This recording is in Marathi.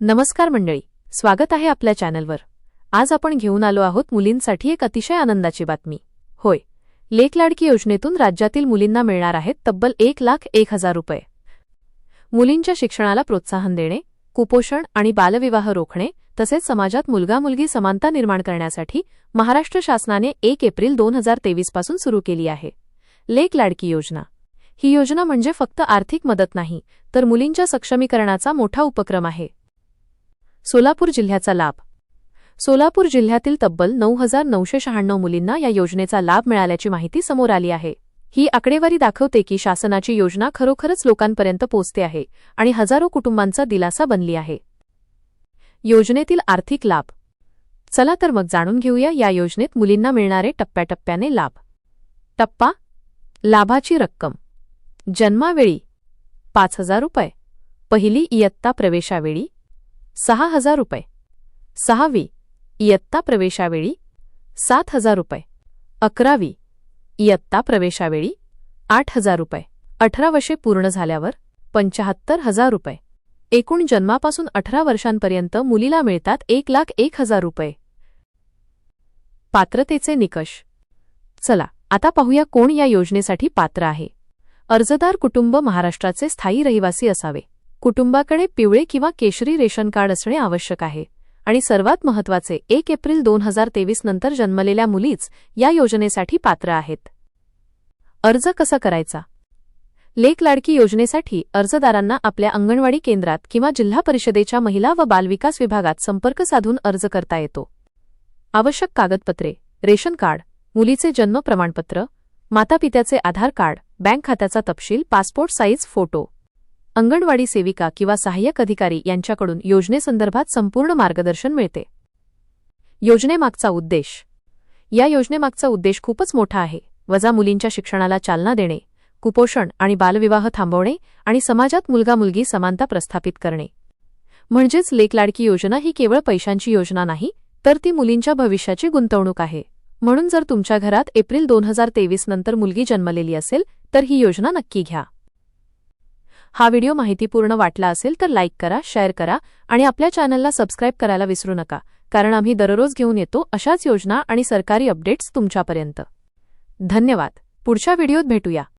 नमस्कार मंडळी स्वागत आहे आपल्या चॅनलवर. आज आपण घेऊन आलो आहोत मुलींसाठी एक अतिशय आनंदाची बातमी. होय लेक लाडकी योजनेतून राज्यातील मुलींना मिळणार आहेत तब्बल एक लाख एक हजार रुपये. मुलींच्या शिक्षणाला प्रोत्साहन देणे कुपोषण आणि बालविवाह रोखणे तसेच समाजात मुलगा मुलगी समानता निर्माण करण्यासाठी महाराष्ट्र शासनाने एक एप्रिल दोन हजार तेवीसपासून सुरू केली आहे. लेक लाडकी योजना. ही योजना म्हणजे फक्त आर्थिक मदत नाही तर मुलींच्या सक्षमीकरणाचा मोठा उपक्रम आहे. सोलापूर जिल्ह्याचा लाभ. सोलापूर जिल्ह्यातील तब्बल नऊ हजार नऊशे शहाण्णव मुलींना या योजनेचा लाभ मिळाल्याची माहिती समोर आली आहे. ही आकडेवारी दाखवते की शासनाची योजना खरोखरच लोकांपर्यंत पोहोचते आहे आणि हजारो कुटुंबांचा दिलासा बनली आहे. योजनेतील आर्थिक लाभ. चला तर मग जाणून घेऊया या योजनेत मुलींना मिळणारे टप्प्याटप्प्याने लाभ. टप्पा. लाभाची रक्कम. जन्मावेळी. पाच हजार रुपये. पहिली इयत्ता प्रवेशावेळी. सहा हजार रुपये. सहावी इयत्ता प्रवेशावेळी सात हजार रुपये. अकरावी इयत्ता प्रवेशावेळी आठ हजार रुपये. अठरा वर्षे पूर्ण झाल्यावर पंचाहत्तर हजार रुपये. एकूण जन्मापासून अठरा वर्षांपर्यंत मुलीला मिळतात एक लाख एक हजार रुपये. पात्रतेचे निकष. चला आता पाहूया कोण या योजनेसाठी पात्र आहे. अर्जदार कुटुंब महाराष्ट्राचे स्थायी रहिवासी असावे. कुटुंबाकडे पिवळे किंवा केशरी रेशन कार्ड असणे आवश्यक आहे. आणि सर्वात महत्त्वाचे एक एप्रिल दोन हजार तेवीस नंतर जन्मलेल्या मुलीच या योजनेसाठी पात्र आहेत. अर्ज कसा करायचा? लेक लाडकी योजनेसाठी अर्जदारांना आपल्या अंगणवाडी केंद्रात किंवा जिल्हा परिषदेच्या महिला व बालविकास विभागात संपर्क साधून अर्ज करता येतो. आवश्यक कागदपत्रे रेशन कार्ड मुलीचे जन्म प्रमाणपत्र मातापित्याचे आधार कार्ड बँक खात्याचा तपशील पासपोर्ट साईज फोटो. अंगणवाडी सेविका किंवा सहाय्यक अधिकारी यांच्याकडून योजनेसंदर्भात संपूर्ण मार्गदर्शन मिळते. योजनेमागचा उद्देश. या योजनेमागचा उद्देश खूपच मोठा आहे. वजा मुलींच्या शिक्षणाला चालना देणे कुपोषण आणि बालविवाह थांबवणे आणि समाजात मुलगा मुलगी समानता प्रस्थापित करणे. म्हणजेच लेकलाडकी योजना ही केवळ पैशांची योजना नाही तर ती मुलींच्या भविष्याची गुंतवणूक आहे. म्हणून जर तुमच्या घरात एप्रिल दोन हजार तेवीस नंतर मुलगी जन्मलेली असेल तर ही योजना नक्की घ्या. हा व्हिडिओ माहितीपूर्ण वाटला असेल तर लाईक करा शेअर करा आणि आपल्या चॅनलला सबस्क्राईब करायला विसरू नका कारण आम्ही दररोज घेऊन येतो अशाच योजना आणि सरकारी अपडेट्स तुमच्यापर्यंत. धन्यवाद. पुढच्या व्हिडिओत भेटूया.